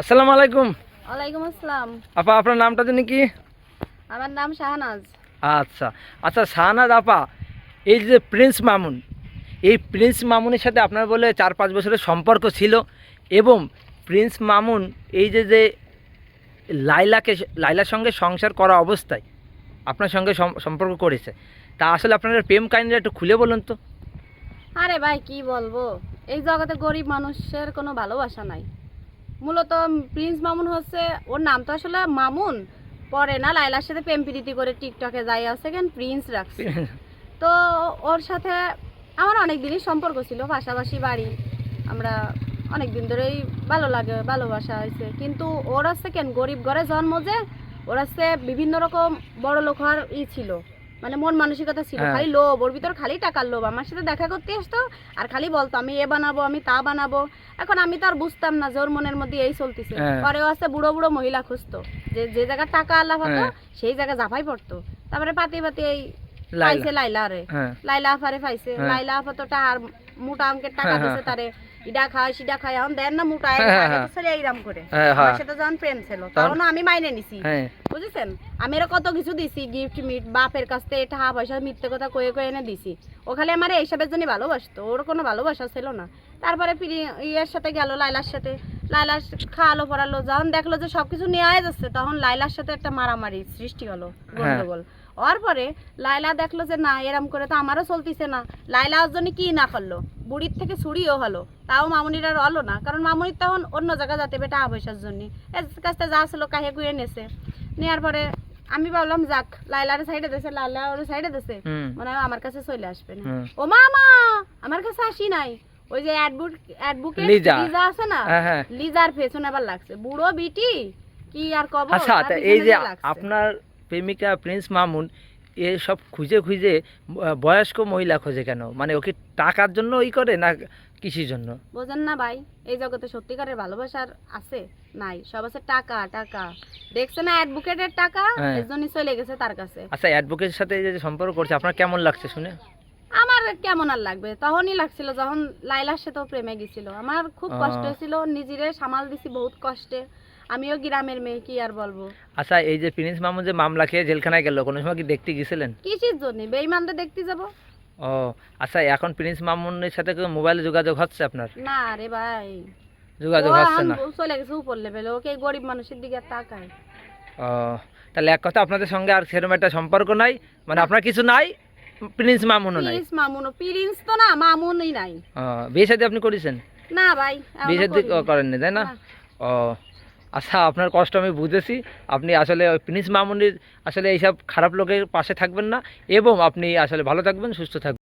আসসালামু আলাইকুম। ওয়ালাইকুম আসসালাম। আপা আপনার নামটা জানি কি? আমার নাম শাহনাজ। আচ্ছা। আচ্ছা শাহনাজ আপা এই যে প্রিন্স মামুন এই প্রিন্স মামুনের সাথে আপনার বলে চার পাঁচ বছরের সম্পর্ক ছিল এবং প্রিন্স মামুন এই যে যে লাইলাকে লাইলার সঙ্গে সংসার করা অবস্থায় আপনার সঙ্গে সম্পর্ক করেছে তা আসলে আপনার প্রেম কাহিনীটা একটু খুলে বলুন তো। আরে ভাই কি বলব? এই জগতে গরিব মানুষের কোনো ভালোবাসা নাই। মূলত প্রিন্স মামুন হচ্ছে, ওর নাম তো আসলে মামুন। পরে না লাইলার সাথে প্রেম প্রীতি করে টিকটকে যাই আছে, কেন প্রিন্স রাখছে। তো ওর সাথে আমার অনেক দিনই সম্পর্ক ছিল, পাশাপাশি বাড়ি। আমরা অনেক দিন ধরেই ভালো লাগে, ভালোবাসা হয়েছে। কিন্তু ওর হচ্ছে কেন, গরিব ঘরে জন্ম যে, ওর হচ্ছে বিভিন্ন রকম বড় লোক হওয়ার ই ছিল। মানে মন মানসিকতা ছিল হ্যাঁ। খালি লোভ ওর ভিতর খালি টাকার লোভ আমার সাথে দেখা করতে আসতো আর খালি বলতো আমি এ বানাবো আমি তা বানাবো এখন আমি তো আর বুঝতাম না যে ওর মনের মধ্যে এই চলতেছে হ্যাঁ। পরেও আছে বুড়ো বুড়ো মহিলা খুঁজতো যে যে জায়গায় টাকা আল্লাহ পাতো হ্যাঁ। সেই জায়গায় জাফাই পড়তো তারপরে পাতি পাতি এই পাইছে লাইলা রে লাইলা আফারে পাইছে। লাইলা আফা তো টাকার মোটা অঙ্কের টাকা দিছে। তারে ইডা খায় সিডা খায় এখন দেন না মোটা। ছেলে এইরাম করে আমার সাথে যখন প্রেম ছিল তখন? আমি মাইনে নিছি বুঝেছেন? আমি এরা কত কিছু দিছি গিফট মিট বাপের কাছ থেকে টাকা পয়সা মিথ্যে কথা কয়ে কয়ে এনে দিছি। ওখানে আমার এইসবের জন্য ভালোবাসতো ওর কোনো ভালোবাসা ছিল না। তারপরে ফিরি ইয়ের সাথে গেল লাইলার সাথে। লাইলা খাওয়ালো পড়ালো যখন দেখল যে সবকিছু নেওয়া যাচ্ছে তখন লাইলার সাথে একটা মারামারি সৃষ্টি হলো গন্ডগোল। হওয়ার পরে লাইলা দেখল যে না এরম করে তো আমারও চলতিছে না। লাইলা ওর জন্য কি না করল? বুড়ির থেকে ছুরিও হলো তাও মামুনির আর হলো না কারণ মামুনির তখন অন্য জায়গায় যাতে বেটা পয়সার জন্য। এর কাছে যা ছিল কাহে কুয়ে নেছে নেওয়ার পরে আমি ভাবলাম যাক লাইলার সাইডে দিছে লাইলা ওর সাইডে দিছে। মনে হয় আমার কাছে চলে আসবে না। ও মামা আমার কাছে আসি নাই। ওই যে অ্যাডবুক অ্যাডবুকে লিজা। আছে না? হ্যাঁ হ্যাঁ। লিজার পেছনে আবার লাগছে। বুড়ো বিটি কি আর কব? আচ্ছা এই যে আপনার প্রেমিকা প্রিন্স মামুন এ সব খুঁজে খুঁজে বয়স্ক মহিলা খোঁজে কেন? মানে ওকে টাকার জন্য ওই করে না কৃষির জন্য? বোঝেন না ভাই এই জগতে সত্যিকারের ভালোবাসার আছে নাই। সব আছে টাকা টাকা। দেখছেন না অ্যাডভোকেটের টাকা? হ্যাঁ। এর চলে গেছে তার কাছে। আচ্ছা অ্যাডভোকেটের সাথে যে সম্পর্ক করছে আপনার কেমন লাগছে শুনে? আমার কেমন আর লাগবে? তখনই লাগছিল যখন লাইলার সাথেও প্রেমে গেছিল। আমার খুব কষ্ট হয়েছিল নিজেরে সামাল দিছি বহুত কষ্টে। আমিও গ্রামের মেয়ে কি আর বলব? আচ্ছা এই যে প্রিন্স মামুন যে মামলা খেয়ে জেলখানায় গেল কোনো সময় কি দেখতে গেছিলেন? কিসের জন্য? বেইমানটা দেখতে যাব? ও আচ্ছা এখন প্রিন্স মামুনের সাথে কেউ মোবাইলে যোগাযোগ হচ্ছে আপনার? না রে ভাই। যোগাযোগ হচ্ছে না। চলে গেছে উপর লেভেলে ওকে গরিব মানুষের দিকে তাকায়। ও তাহলে এক কথা আপনাদের সঙ্গে আর সেরকম একটা সম্পর্ক নাই? মানে আপনার কিছু নাই? প্রিন্স মামুনও নাই? প্রিন্স মামুন প্রিন্স তো না মামুনই নাই। হ্যাঁ বিয়ে সাথে আপনি করেছেন? না ভাই বিয়ে করিনি। করেননি তাই না। ও আচ্ছা আপনার কষ্ট আমি বুঝেছি। আপনি আসলে ওই প্রিন্স মামুনির আসলে এইসব খারাপ লোকের পাশে থাকবেন না এবং আপনি আসলে ভালো থাকবেন সুস্থ থাকবেন।